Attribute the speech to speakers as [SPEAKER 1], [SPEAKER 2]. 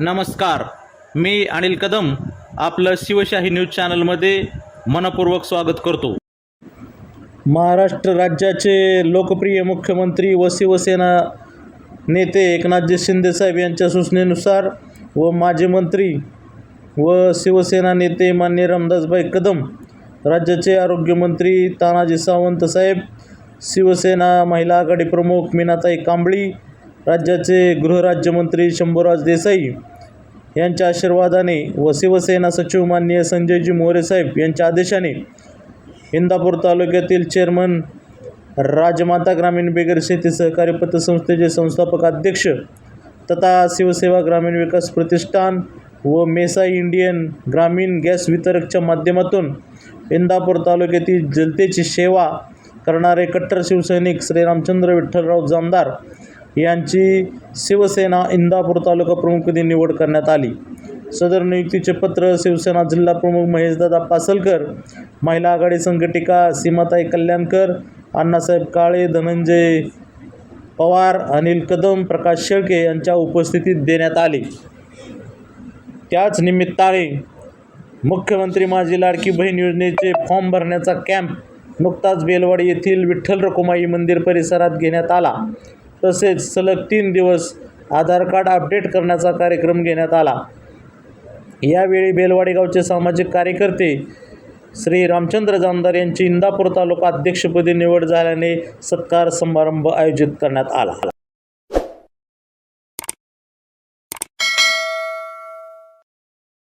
[SPEAKER 1] नमस्कार. मी अनिल कदम आपलं शिवशाही न्यूज चॅनलमध्ये मनपूर्वक स्वागत करतो. महाराष्ट्र राज्याचे लोकप्रिय मुख्यमंत्री व शिवसेना नेते एकनाथजी शिंदेसाहेब यांच्या सूचनेनुसार व माजी मंत्री व शिवसेना नेते मान्य रामदासभाई कदम राज्याचे आरोग्यमंत्री तानाजी सावंत साहेब शिवसेना महिला आघाडी प्रमुख मीनाताई कांबळी राज्याचे गृहराज्यमंत्री शंभूराज देसाई यांच्या आशीर्वादाने व शिवसेना सचिव माननीय संजयजी मोरे साहेब यांच्या आदेशाने इंदापूर तालुक्यातील चेअरमन राजमाता ग्रामीण बेगर शेती सहकारी पतसंस्थेचे संस्थापक अध्यक्ष तथा शिवसेवा ग्रामीण विकास प्रतिष्ठान व मेसा इंडियन ग्रामीण गॅस वितरकच्या माध्यमातून इंदापूर तालुक्यातील जनतेची सेवा करणारे कट्टर शिवसैनिक श्रीरामचंद्र विठ्ठलराव जामदार यांची शिवसेना इंदापूर तालुका प्रमुखपदी निवड करण्यात आली. सदर नियुक्तीचे पत्र शिवसेना जिल्हा प्रमुख महेशदादा पासलकर महिला आघाडी संघटिका सीमाताई कल्याणकर अण्णासाहेब काळे धनंजय पवार अनिल कदम प्रकाश शेळके यांच्या उपस्थितीत देण्यात आले. त्याच निमित्ताने मुख्यमंत्री माझी लाडकी बहीण योजनेचे फॉर्म भरण्याचा कॅम्प नुकताच बेलवाडी येथील विठ्ठल रखुमाई मंदिर परिसरात घेण्यात आला. तसेच सलग तीन दिवस आधार कार्ड अपडेट करण्याचा कार्यक्रम घेण्यात आला. यावेळी बेलवाडी गावचे सामाजिक कार्यकर्ते श्री रामचंद्र जामदार यांची इंदापूर तालुका अध्यक्षपदी निवड झाल्याने सत्कार समारंभ आयोजित करण्यात आला.